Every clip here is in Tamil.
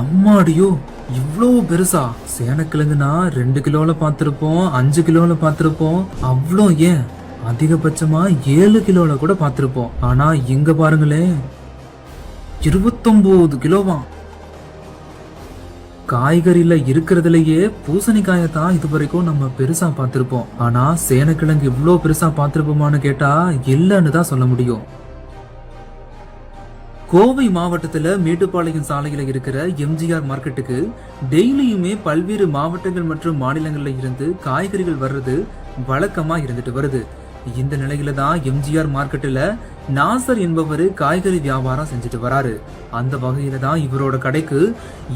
அம்மாடியோ இவ்வளோ பெருசா? சேனக்கிழங்குனா ரெண்டு கிலோல பார்த்துருப்போம் அஞ்சு கிலோல பார்த்துருப்போம். அவ்வளோ ஏன்? அதிகபட்சமா ஏழு கிலோல கூட பார்த்துருப்போம். ஆனா இங்க பாருங்களேன். இருபத்தொன்பது கிலோவா? காய்கறியில இருக்கிறதுலயே பூசணிக்காயை தான் இது வரைக்கும் நம்ம பெருசா பார்த்திருப்போம். ஆனா சேனக்கிழங்கு இவ்வளோ பெருசா பார்த்திருப்போமான்னு கேட்டா இல்லைன்னு தான் சொல்ல முடியும். கோவை மாவட்டத்துல மேட்டுப்பாளையம் சாலையில் இருக்கிற எம்ஜிஆர் மார்க்கெட்டுக்கு டெய்லியுமே பல்வேறு மாவட்டங்கள் மற்றும் மாநிலங்கள்ல இருந்து காய்கறிகள் வர்றது வழக்கமா இருந்துட்டு வருது. இந்த நிலையில தான் எம்ஜிஆர் மார்க்கெட்டுல நாசர் என்பவர் காய்கறி வியாபாரம் செஞ்சுட்டு வராரு. அந்த வகையில தான் இவரோட கடைக்கு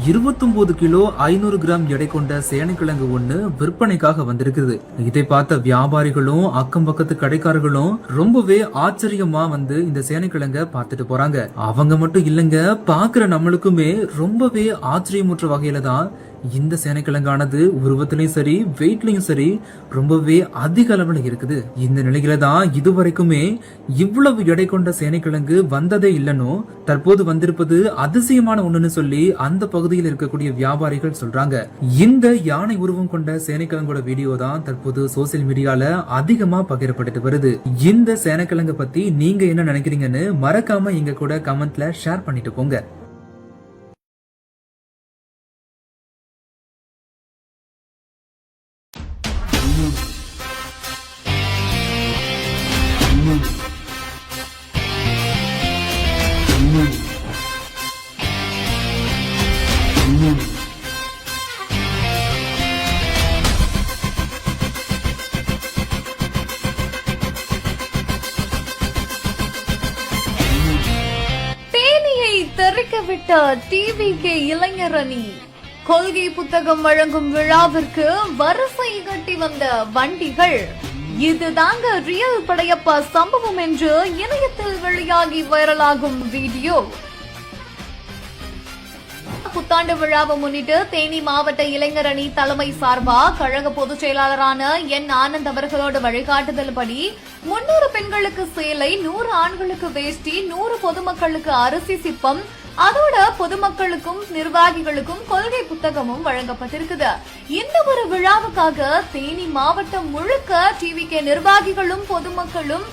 29 கிலோ ஐநூறு கிராம் எடை கொண்ட சேனைக்கிழங்கு ஒண்ணு விற்பனைக்காக வந்திருக்குது. இதை பார்த்த வியாபாரிகளும் அக்கம் பக்கத்து கடைக்காரர்களும் ரொம்பவே ஆச்சரியமா வந்து இந்த சேனைக்கிழங்க பார்த்துட்டு போறாங்க. அவங்க மட்டும் இல்லைங்க பாக்குற நம்மளுக்குமே ரொம்பவே ஆச்சரியமுற்ற வகையில தான் இந்த சேனைக்கிழங்கானது உருவத்திலையும் சரி வெயிட்லயும் சரி ரொம்பவே அதிக அளவுல இருக்குது. இந்த நிலையில தான் இதுவரைக்குமே இவ்வளவு எடை கொண்ட சேனைக்கிழங்கு வந்ததே இல்லனோ? தற்போது வந்திருப்பது அதிசயமான ஒண்ணுன்னு சொல்லி அந்த பகுதியில் இருக்கக்கூடிய வியாபாரிகள் சொல்றாங்க. இந்த யானை உருவம் கொண்ட சேனைக்கிழங்கோட வீடியோ தான் தற்போது சோசியல் மீடியால அதிகமா பகிரப்பட்டு வருது. இந்த சேனைக்கிழங்க பத்தி நீங்க என்ன நினைக்கிறீங்கன்னு மறக்காம எங்க கூட கமெண்ட்ல ஷேர் பண்ணிட்டு போங்க. தேனியை விட்ட டிவி கே இளைஞர் அணி கொள்கை புத்தகம் வழங்கும் விழாவிற்கு வரிசை கட்டி வந்த வண்டிகள். இதுதாங்க ரியல் படையப்பா சம்பவம் என்று இணையத்தில் வெளியாகி வைரலாகும் வீடியோ. புத்தாண்டு விழாவை முன்னிட்டு தேனி மாவட்ட இளைஞர் அணி தலைமை சார்பா கழக பொதுச் செயலாளரான என் ஆனந்த் அவர்களோட வழிகாட்டுதல் படி முன்னூறு பெண்களுக்கு சேலை நூறு ஆண்களுக்கு வேஷ்டி நூறு பொதுமக்களுக்கு அரிசி சிப்பம் அதோட பொதுமக்களுக்கும் நிர்வாகிகளுக்கும் கொள்கை புத்தகமும் வழங்கப்பட்டிருக்குது. இந்த ஒரு விழாவுக்காக தேனி மாவட்டம் முழுக்க டிவிகே நிர்வாகிகளும் பொதுமக்களும்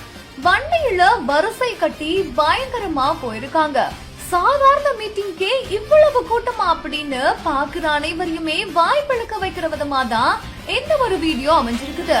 வண்டியில வரிசை கட்டி பயங்கரமா போயிருக்காங்க. சாதாரண மீட்டிங்கே இவ்வளவு கூட்டமா அப்படின்னு பாக்குற அனைவரையுமே வாய் வைக்கிற விதமா தான் இந்த ஒரு வீடியோ அமைஞ்சிருக்குது.